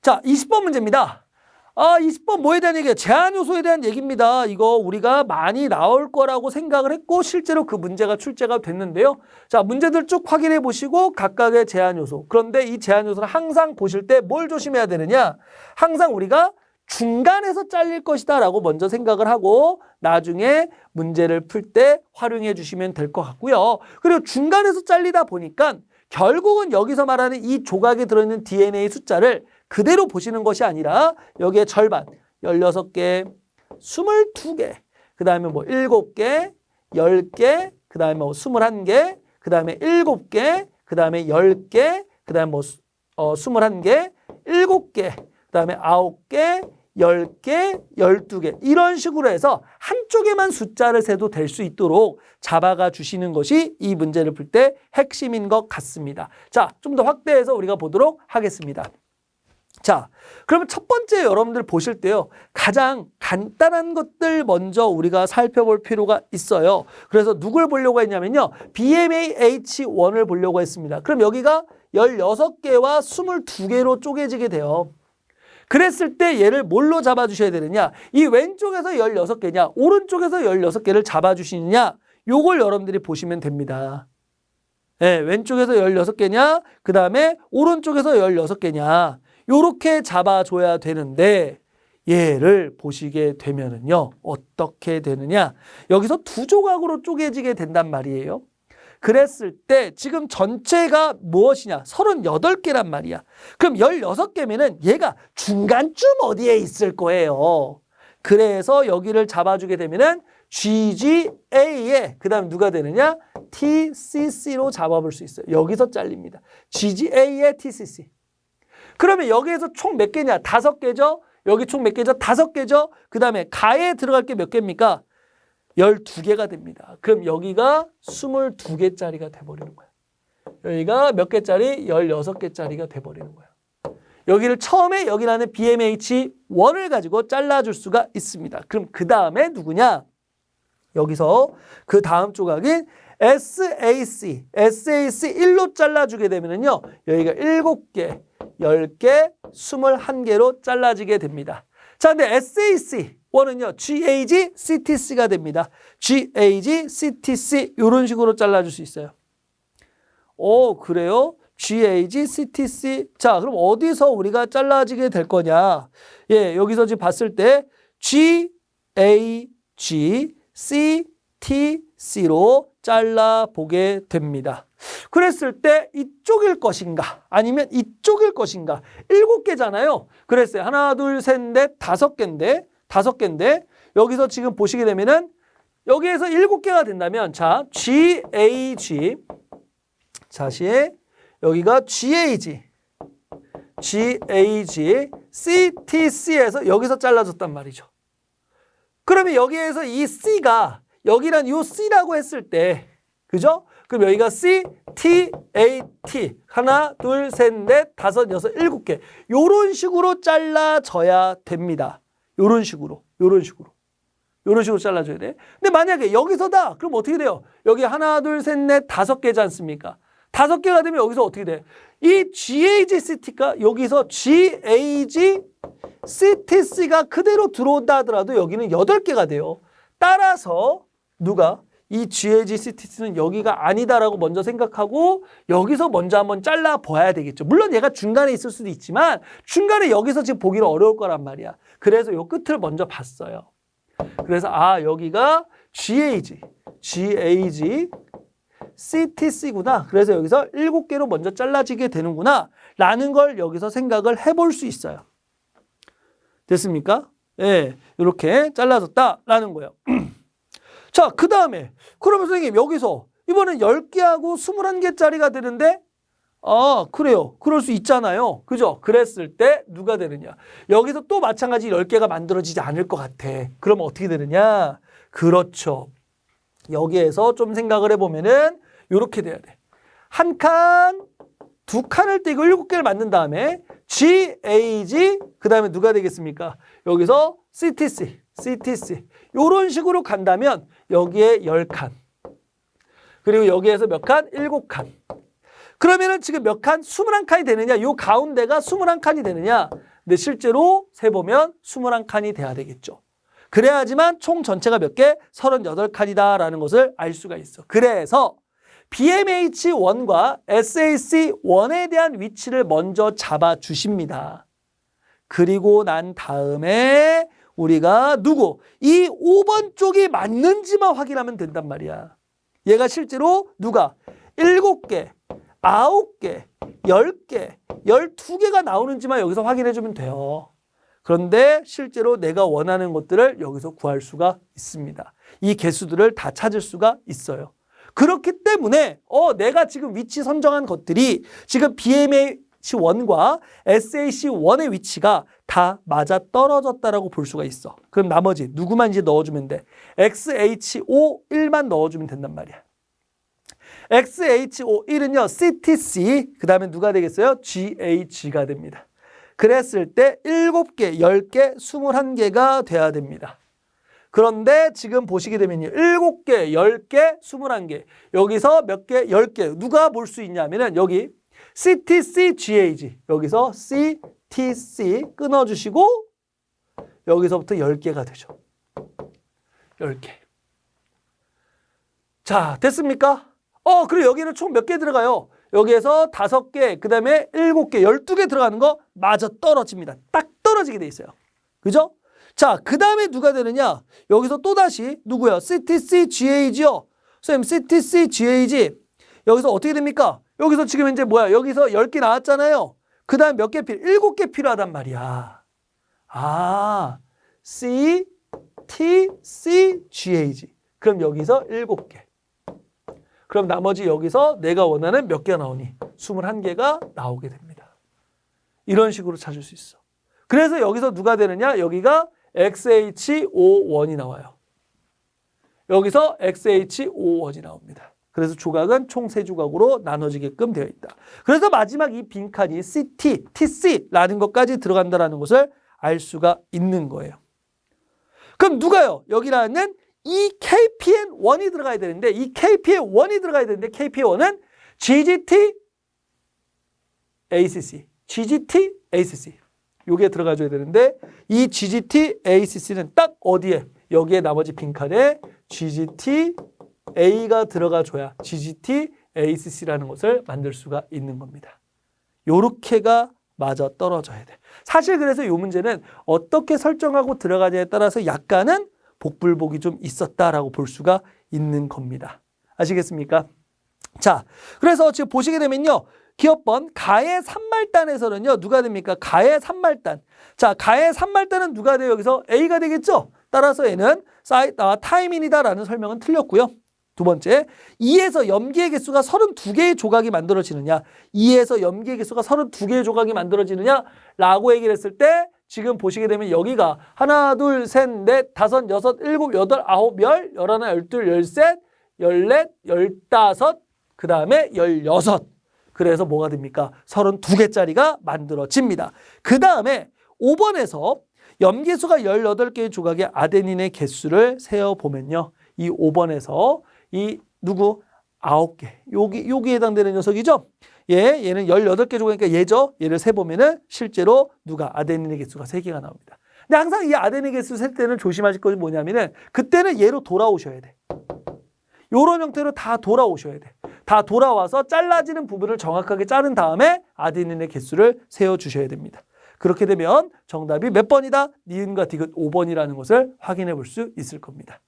자, 20번 문제입니다. 아, 20번 뭐에 대한 얘기예요? 제한 요소에 대한 얘기입니다. 이거 우리가 많이 나올 거라고 생각을 했고 실제로 그 문제가 출제가 됐는데요. 자, 문제들 쭉 확인해 보시고 각각의 제한 요소. 그런데 이 제한 요소는 항상 보실 때 뭘 조심해야 되느냐? 항상 우리가 중간에서 잘릴 것이다 라고 먼저 생각을 하고 나중에 문제를 풀 때 활용해 주시면 될 것 같고요. 그리고 중간에서 잘리다 보니까 결국은 여기서 말하는 이 조각에 들어있는 DNA 숫자를 그대로 보시는 것이 아니라 여기에 절반, 16개, 22개, 그 다음에 뭐 7개, 10개, 그 다음에 뭐 21개, 그 다음에 7개, 그 다음에 10개, 그 다음에 뭐 수- 어, 21개, 7개, 그 다음에 9개, 10개, 12개 이런 식으로 해서 한쪽에만 숫자를 세도 될 수 있도록 잡아가 주시는 것이 이 문제를 풀 때 핵심인 것 같습니다. 자, 좀 더 확대해서 우리가 보도록 하겠습니다. 자, 그러면 첫 번째 여러분들 보실 때요. 가장 간단한 것들 먼저 우리가 살펴볼 필요가 있어요. 그래서 누굴 보려고 했냐면요. BMAH1을 보려고 했습니다. 그럼 여기가 16개와 22개로 쪼개지게 돼요. 그랬을 때 얘를 뭘로 잡아주셔야 되느냐? 이 왼쪽에서 16개냐? 오른쪽에서 16개를 잡아주시느냐? 요걸 여러분들이 보시면 됩니다. 예, 왼쪽에서 16개냐? 그 다음에 오른쪽에서 16개냐? 요렇게 잡아줘야 되는데 얘를 보시게 되면은요. 어떻게 되느냐? 여기서 두 조각으로 쪼개지게 된단 말이에요. 그랬을 때 지금 전체가 무엇이냐? 38개란 말이야. 그럼 16개면은 얘가 중간쯤 어디에 있을 거예요. 그래서 여기를 잡아주게 되면은 GGA에 그 다음 누가 되느냐? TCC로 잡아볼 수 있어요. 여기서 잘립니다. GGA에 TCC. 그러면 여기에서 총 몇 개냐? 다섯 개죠? 여기 총 몇 개죠? 다섯 개죠? 그 다음에 가에 들어갈 게 몇 개입니까? 12개가 됩니다. 그럼 여기가 22개짜리가 돼버리는 거예요. 여기가 몇 개짜리? 16개짜리가 돼버리는 거예요. 여기를 처음에 여기라는 BMH1을 가지고 잘라줄 수가 있습니다. 그럼 그 다음에 누구냐? 여기서 그 다음 조각인 SAC, SAC1로 잘라주게 되면은요, 여기가 7개, 10개, 21개로 잘라지게 됩니다. 자, 근데 SAC1은요, GAG, CTC가 됩니다. GAG, CTC, 이런 식으로 잘라줄 수 있어요. 오, 그래요? GAG, CTC. 자, 그럼 어디서 우리가 잘라지게 될 거냐? 예, 여기서 지금 봤을 때 GAG, CTC 로 잘라보게 됩니다. 그랬을 때 이쪽일 것인가? 아니면 이쪽일 것인가? 일곱 개잖아요. 그랬어요. 하나, 둘, 셋, 넷, 다섯 개인데, 다섯 개인데, 여기서 지금 보시게 되면은 여기에서 일곱 개가 된다면, 자, GAG, 다시 여기가 GAG, GAG, CTC에서 여기서 잘라줬단 말이죠. 그러면 여기에서 이 C가 여기란 요 C라고 했을 때, 그죠? 그럼 여기가 C, T, A, T. 하나, 둘, 셋, 넷, 다섯, 여섯, 일곱 개. 요런 식으로 잘라져야 됩니다. 요런 식으로. 요런 식으로. 요런 식으로 잘라줘야 돼. 근데 만약에 여기서다. 그럼 어떻게 돼요? 여기 하나, 둘, 셋, 넷, 다섯 개지 않습니까? 다섯 개가 되면 여기서 어떻게 돼? 이 GAGCT가 여기서 GAGCTC가 그대로 들어온다 하더라도 여기는 여덟 개가 돼요. 따라서 누가 이 GAGCTC는 여기가 아니다라고 먼저 생각하고 여기서 먼저 한번 잘라 봐야 되겠죠. 물론 얘가 중간에 있을 수도 있지만 중간에 여기서 지금 보기는 어려울 거란 말이야. 그래서 요 끝을 먼저 봤어요. 그래서 아 여기가 GAG, GAG, CTC구나. 그래서 여기서 일곱 개로 먼저 잘라지게 되는구나. 라는 걸 여기서 생각을 해볼 수 있어요. 됐습니까? 예, 이렇게 잘라졌다라는 거예요. 자, 그 다음에 그러면 선생님 여기서 이번엔 10개하고 21개짜리가 되는데 아, 그래요. 그럴 수 있잖아요. 그죠? 그랬을 때 누가 되느냐? 여기서 또 마찬가지 10개가 만들어지지 않을 것 같아. 그러면 어떻게 되느냐? 그렇죠. 여기에서 좀 생각을 해보면은 이렇게 돼야 돼. 한 칸, 두 칸을 떼고 일곱 개를 만든 다음에 GAG, 그 다음에 누가 되겠습니까? 여기서 CTC, CTC. 이런 식으로 간다면 여기에 열 칸. 그리고 여기에서 몇 칸? 일곱 칸. 그러면은 지금 몇 칸? 21칸이 되느냐? 요 가운데가 21칸이 되느냐? 근데 실제로 세보면 21칸이 돼야 되겠죠. 그래야지만 총 전체가 몇 개? 38칸이다라는 것을 알 수가 있어. 그래서 BMH1과 SAC1에 대한 위치를 먼저 잡아 주십니다. 그리고 난 다음에 우리가 누구? 이 5번 쪽이 맞는지만 확인하면 된단 말이야. 얘가 실제로 누가? 7개, 9개, 10개, 12개가 나오는지만 여기서 확인해 주면 돼요. 그런데 실제로 내가 원하는 것들을 여기서 구할 수가 있습니다. 이 개수들을 다 찾을 수가 있어요. 그렇기 때문에 어 내가 지금 위치 선정한 것들이 지금 BMH1과 SAC1의 위치가 다 맞아 떨어졌다라고 볼 수가 있어. 그럼 나머지 누구만 이제 넣어주면 돼. XHO1만 넣어주면 된단 말이야. XHO1은요, CTC, 그 다음에 누가 되겠어요? GH가 됩니다. 그랬을 때 7개, 10개, 21개가 돼야 됩니다. 그런데 지금 보시게 되면요. 7개, 10개, 21개. 여기서 몇 개? 10개. 누가 볼 수 있냐면은 여기 CTC, GAG. 여기서 CTC 끊어주시고 여기서부터 10개가 되죠. 10개. 자, 됐습니까? 어, 그리고 여기는 총 몇 개 들어가요? 여기에서 다섯 개, 그 다음에 일곱 개, 열두 개 들어가는 거 마저 떨어집니다. 딱 떨어지게 돼 있어요. 그죠? 자, 그 다음에 누가 되느냐? 여기서 또다시 누구야? CTC, GAG요. 선생님, CTC, GAG. 여기서 어떻게 됩니까? 여기서 지금 이제 뭐야? 여기서 10개 나왔잖아요. 그 다음 몇 개 필요? 7개 필요하단 말이야. 아, C, T, C, GAG. 그럼 여기서 7개. 그럼 나머지 여기서 내가 원하는 몇 개가 나오니? 21개가 나오게 됩니다. 이런 식으로 찾을 수 있어. 그래서 여기서 누가 되느냐? 여기가 XH51이 나와요. 여기서 XH51이 나옵니다. 그래서 조각은 총 세 조각으로 나눠지게끔 되어 있다. 그래서 마지막 이 빈칸이 CT, TC라는 것까지 들어간다는 것을 알 수가 있는 거예요. 그럼 누가요? 여기라는 이 KPN1이 들어가야 되는데 이 KPN1이 들어가야 되는데 KPN1은 GGT ACC, GGT ACC 요게 들어가줘야 되는데 이 GGT ACC는 딱 어디에 여기에 나머지 빈칸에 GGT A가 들어가 줘야 GGT ACC라는 것을 만들 수가 있는 겁니다. 요렇게가 맞아 떨어져야 돼. 사실 그래서 이 문제는 어떻게 설정하고 들어가냐에 따라서 약간은 복불복이 좀 있었다라고 볼 수가 있는 겁니다. 아시겠습니까? 자, 그래서 지금 보시게 되면요. 기업번 가의 3말단에서는요. 누가 됩니까? 가의 3말단. 자, 가의 3말단은 누가 돼요? 여기서 A가 되겠죠? 따라서 얘는 사이, 아, 타이밍이다라는 설명은 틀렸고요. 두 번째, 2에서 염기의 개수가 32개의 조각이 만들어지느냐, 2에서 염기의 개수가 32개의 조각이 만들어지느냐, 라고 얘기를 했을 때, 지금 보시게 되면 여기가 하나, 둘, 셋, 넷, 다섯, 여섯, 일곱, 여덟, 아홉, 열, 열하나, 열둘, 열셋, 열넷, 열다섯, 그 다음에 열여섯. 그래서 뭐가 됩니까? 32개짜리가 만들어집니다. 그 다음에 5번에서 염계수가 18개의 조각의 아데닌의 개수를 세어보면요. 이 5번에서 이 누구? 9개. 여기, 여기에 해당되는 녀석이죠? 얘, 얘는 18개 조각이니까 얘죠? 얘를 세보면은 실제로 누가? 아데닌의 개수가 3개가 나옵니다. 근데 항상 이 아데닌 개수 셀 때는 조심하실 것이 뭐냐면은 그때는 얘로 돌아오셔야 돼. 요런 형태로 다 돌아오셔야 돼. 다 돌아와서 잘라지는 부분을 정확하게 자른 다음에 아데닌의 개수를 세어주셔야 됩니다. 그렇게 되면 정답이 몇 번이다? 니은과 디귿 5번이라는 것을 확인해 볼 수 있을 겁니다.